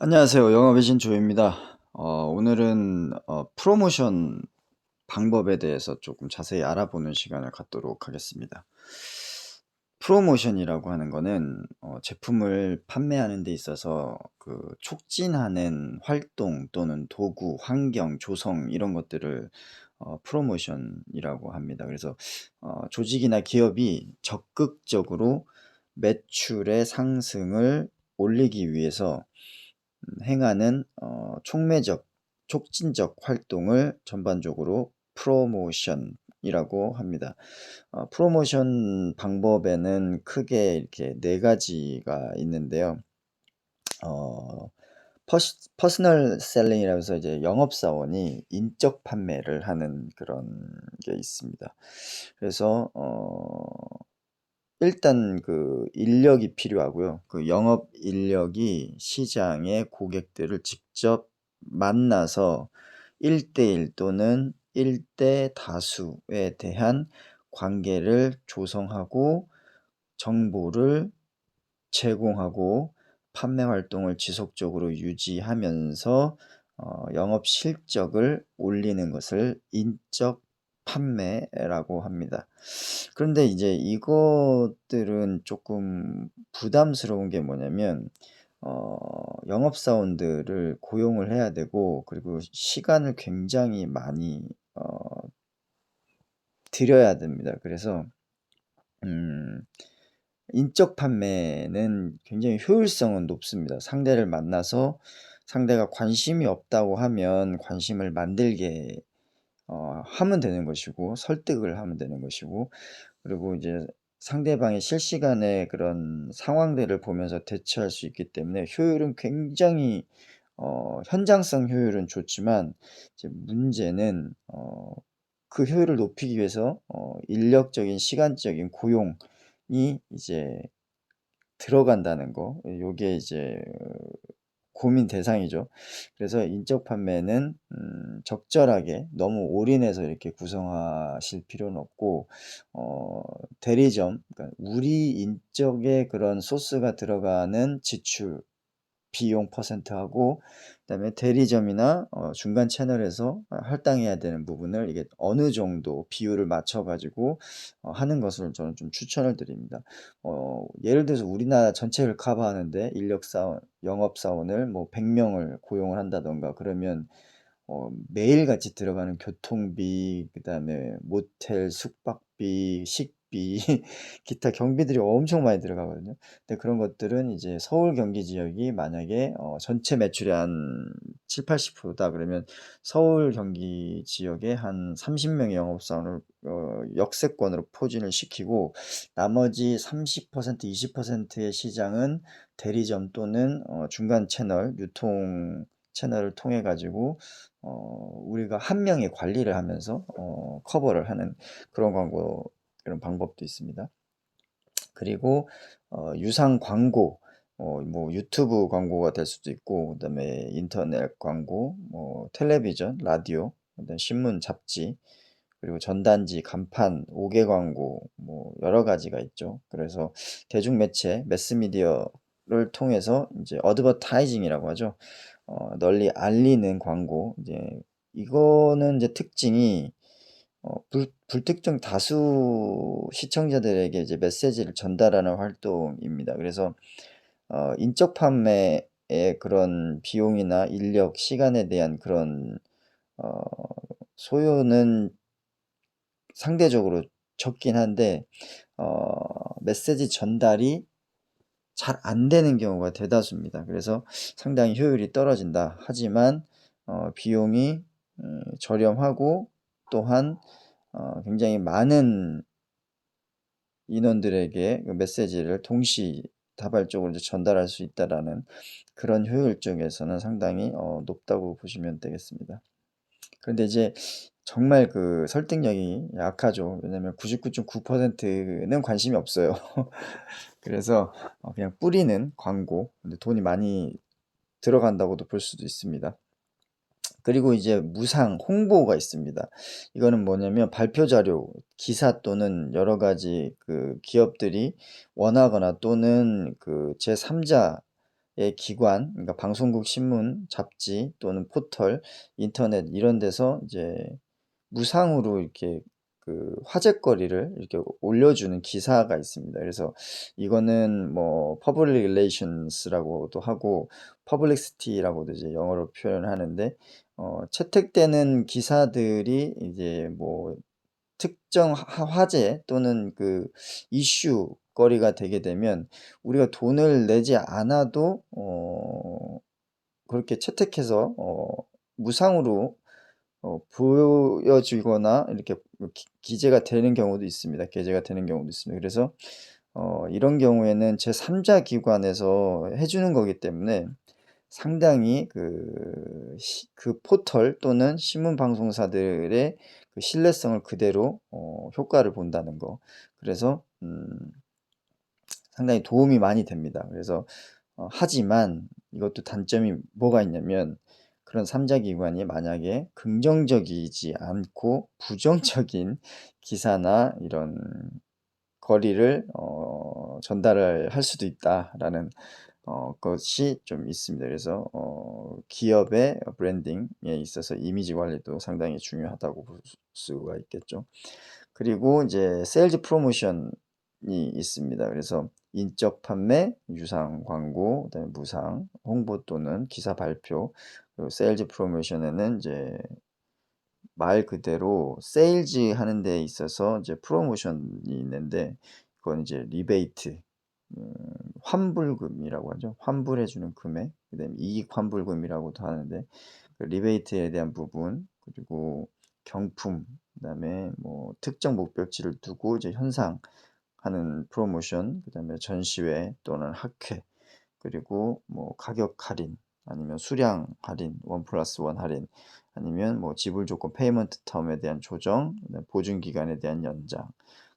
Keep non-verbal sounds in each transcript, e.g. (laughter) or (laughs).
안녕하세요. 영업의 신 조입니다. 어, 오늘은 어, 프로모션 방법에 대해서 조금 자세히 알아보는 시간을 갖도록 하겠습니다. 프로모션이라고 하는 거는 어, 제품을 판매하는 데 있어서 그 촉진하는 활동 또는 도구, 환경, 조성 이런 것들을 어, 프로모션이라고 합니다. 그래서 어, 조직이나 기업이 적극적으로 매출의 상승을 올리기 위해서 음, 행하는 어, 촉매적, 촉진적 활동을 전반적으로 프로모션이라고 합니다. 어, 프로모션 방법에는 크게 이렇게 네 가지가 있는데요. 어, 퍼스, 퍼스널 셀링이라고 해서 이제 영업사원이 인적 판매를 하는 그런 게 있습니다. 그래서 어, 일단 그 인력이 필요하고요. 그 영업 인력이 시장의 고객들을 직접 만나서 1대1 또는 1대 다수에 대한 관계를 조성하고 정보를 제공하고 판매 활동을 지속적으로 유지하면서 어, 영업 실적을 올리는 것을 인적 판매라고 합니다. 그런데 이제 이것들은 조금 부담스러운 게 뭐냐면 어, 영업사원들을 고용을 해야 되고 그리고 시간을 굉장히 많이 어, 들여야 됩니다. 그래서 음, 인적 판매는 굉장히 효율성은 높습니다. 상대를 만나서 상대가 관심이 없다고 하면 관심을 만들게 어, 하면 되는 것이고 설득을 하면 되는 것이고 그리고 이제 상대방의 실시간의 그런 상황들을 보면서 대처할 수 있기 때문에 효율은 굉장히 어, 현장성 효율은 좋지만 이제 문제는 어, 그 효율을 높이기 위해서 어, 인력적인 시간적인 고용이 이제 들어간다는 거. 요게 이제 고민 대상이죠. 그래서 인적 판매는 음, 적절하게 너무 올인해서 이렇게 구성하실 필요는 없고 어, 대리점, 그러니까 우리 인적의 그런 소스가 들어가는 지출 비용 퍼센트하고 그다음에 대리점이나 어, 중간 채널에서 할당해야 되는 부분을 이게 어느 정도 비율을 맞춰 가지고 어, 하는 것을 저는 좀 추천을 드립니다. 어, 예를 들어서 우리나라 전체를 커버하는데 인력 사원, 영업 사원을 뭐 100명을 고용을 한다던가 그러면 어, 매일같이 들어가는 교통비, 그다음에 모텔 숙박비, 식 비, (laughs) 기타 경비들이 엄청 많이 들어가거든요. 근데 그런 것들은 이제 서울 경기 지역이 만약에 어, 전체 매출의 한 7, 80%다 그러면 서울 경기 지역에 한 30명의 영업사원을 어, 역세권으로 포진을 시키고 나머지 30%, 20%의 시장은 대리점 또는 어, 중간 채널, 유통 채널을 통해 가지고 어, 우리가 한 명의 관리를 하면서 어, 커버를 하는 그런 광고 그런 방법도 있습니다. 그리고 어, 유상 광고 어, 뭐 유튜브 광고가 될 수도 있고 그다음에 인터넷 광고, 뭐 텔레비전, 라디오, 그다음 신문, 잡지 그리고 전단지, 간판, 5개 광고 뭐 여러 가지가 있죠. 그래서 대중 매체, 매스미디어를 통해서 이제 어드버타이징이라고 하죠. 어, 널리 알리는 광고. 이제 이거는 이제 특징이 어, 불, 불특정 다수 시청자들에게 이제 메시지를 전달하는 활동입니다. 그래서 어, 인적 판매의 그런 비용이나 인력, 시간에 대한 그런 어, 소요는 상대적으로 적긴 한데 어, 메시지 전달이 잘 안 되는 경우가 대다수입니다. 그래서 상당히 효율이 떨어진다. 하지만 어, 비용이 음, 저렴하고 또한 어, 굉장히 많은 인원들에게 그 메시지를 동시 다발적으로 전달할 수 있다라는 그런 효율적에서는 상당히 어, 높다고 보시면 되겠습니다. 그런데 이제 정말 그 설득력이 약하죠. 왜냐면 99.9%는 관심이 없어요. (laughs) 그래서 어, 그냥 뿌리는 광고, 근데 돈이 많이 들어간다고도 볼 수도 있습니다. 그리고 이제 무상 홍보가 있습니다. 이거는 뭐냐면 발표 자료, 기사 또는 여러 가지 그 기업들이 원하거나 또는 그 제3자 의 기관, 그러니까 방송국 신문, 잡지 또는 포털, 인터넷 이런 데서 이제 무상으로 이렇게 그 화제거리를 이렇게 올려주는 기사가 있습니다. 그래서 이거는 뭐 public relations라고도 하고 publicity라고도 이제 영어로 표현을 하는데 어, 채택되는 기사들이 이제 뭐 특정 화- 화제 또는 그 이슈 거리가 되게 되면 우리가 돈을 내지 않아도 어, 그렇게 채택해서 어, 무상으로 어, 보여지거나 이렇게 기, 기재가 되는 경우도 있습니다. 게재가 되는 경우도 있습니다. 그래서 어, 이런 경우에는 제 3 자 기관에서 해 주는 거기 때문에 상당히 그, 시- 그 포털 또는 신문 방송사들의 그 신뢰성을 그대로 어, 효과를 본다는 거. 그래서 음, 상당히 도움이 많이 됩니다. 그래서 어, 하지만 이것도 단점이 뭐가 있냐면 그런 3자 기관이 만약에 긍정적이지 않고 부정적인 (laughs) 기사나 이런 거리를 어, 전달을 할 수도 있다라는 어, 것이 좀 있습니다. 그래서 어, 기업의 브랜딩에 있어서 이미지 관리도 상당히 중요하다고 볼 수가 있겠죠. 그리고 이제 세일즈 프로모션이 있습니다. 그래서 인적 판매, 유상 광고, 그다음에 무상 홍보 또는 기사 발표, 그리고 세일즈 프로모션에는 이제 말 그대로 세일즈 하는 데 있어서 이제 프로모션이 있는데 그건 이제 리베이트, 음, 환불금이라고 하죠. 환불해주는 금액, 그다음에 이익 환불금이라고도 하는데 그 리베이트에 대한 부분 그리고 경품, 그다음에 뭐 특정 목표치를 두고 이제 현상하는 프로모션, 그다음에 전시회 또는 학회, 그리고 뭐 가격 할인 아니면 수량 할인, 원 플러스 원 할인 아니면 뭐 지불 조건 페이먼트 텀에 대한 조정, 보증 기간에 대한 연장,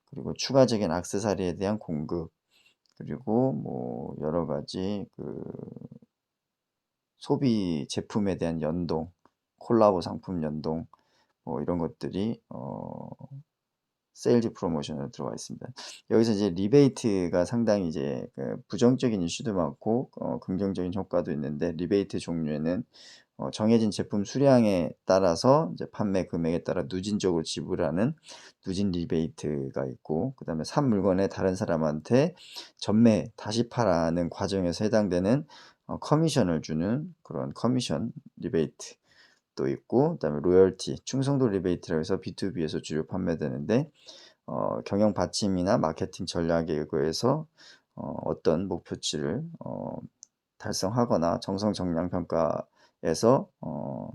그리고 추가적인 액세서리에 대한 공급, 그리고 뭐 여러 가지 그 소비 제품에 대한 연동, 콜라보 상품 연동, 뭐 이런 것들이 어 세일즈 프로모션으로 들어와 있습니다. 여기서 이제 리베이트가 상당히 이제 그 부정적인 이슈도 많고 어 긍정적인 효과도 있는데 리베이트 종류에는 어 정해진 제품 수량에 따라서 이제 판매 금액에 따라 누진적으로 지불하는 누진 리베이트가 있고 그 다음에 산 물건에 다른 사람한테 전매 다시 팔아는 과정에서 해당되는 어 커미션을 주는 그런 커미션 리베이트 도 있고 그다음에 로열티, 충성도 리베이트라고 해서 B2B에서 주로 판매되는데 어, 경영 받침이나 마케팅 전략에 의거해서 어, 어떤 목표치를 어, 달성하거나 정성 정량 평가 에서 어,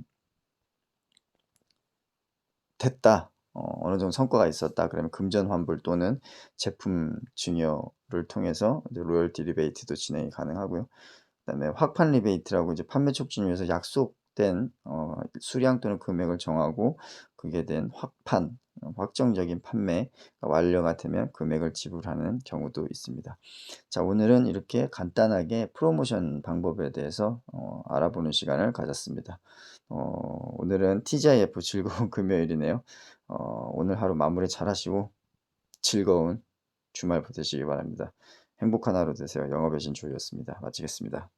됐다. 어, 느 정도 성과가 있었다. 그러면 금전 환불 또는 제품 증여를 통해서 로열티 리베이트도 진행이 가능하고요. 그다음에 확판 리베이트라고 이제 판매 촉진을 위해서 약속 된 어, 수량 또는 금액을 정하고 그게 된 확판 어, 확정적인 판매가 완료가 되면 금액을 지불하는 경우도 있습니다. 자 오늘은 이렇게 간단하게 프로모션 방법에 대해서 어, 알아보는 시간을 가졌습니다. 어, 오늘은 TGIF 즐거운 (laughs) 금요일이네요. 어, 오늘 하루 마무리 잘 하시고 즐거운 주말 보내시기 바랍니다. 행복한 하루 되세요. 영업의 신 조이였습니다. 마치겠습니다.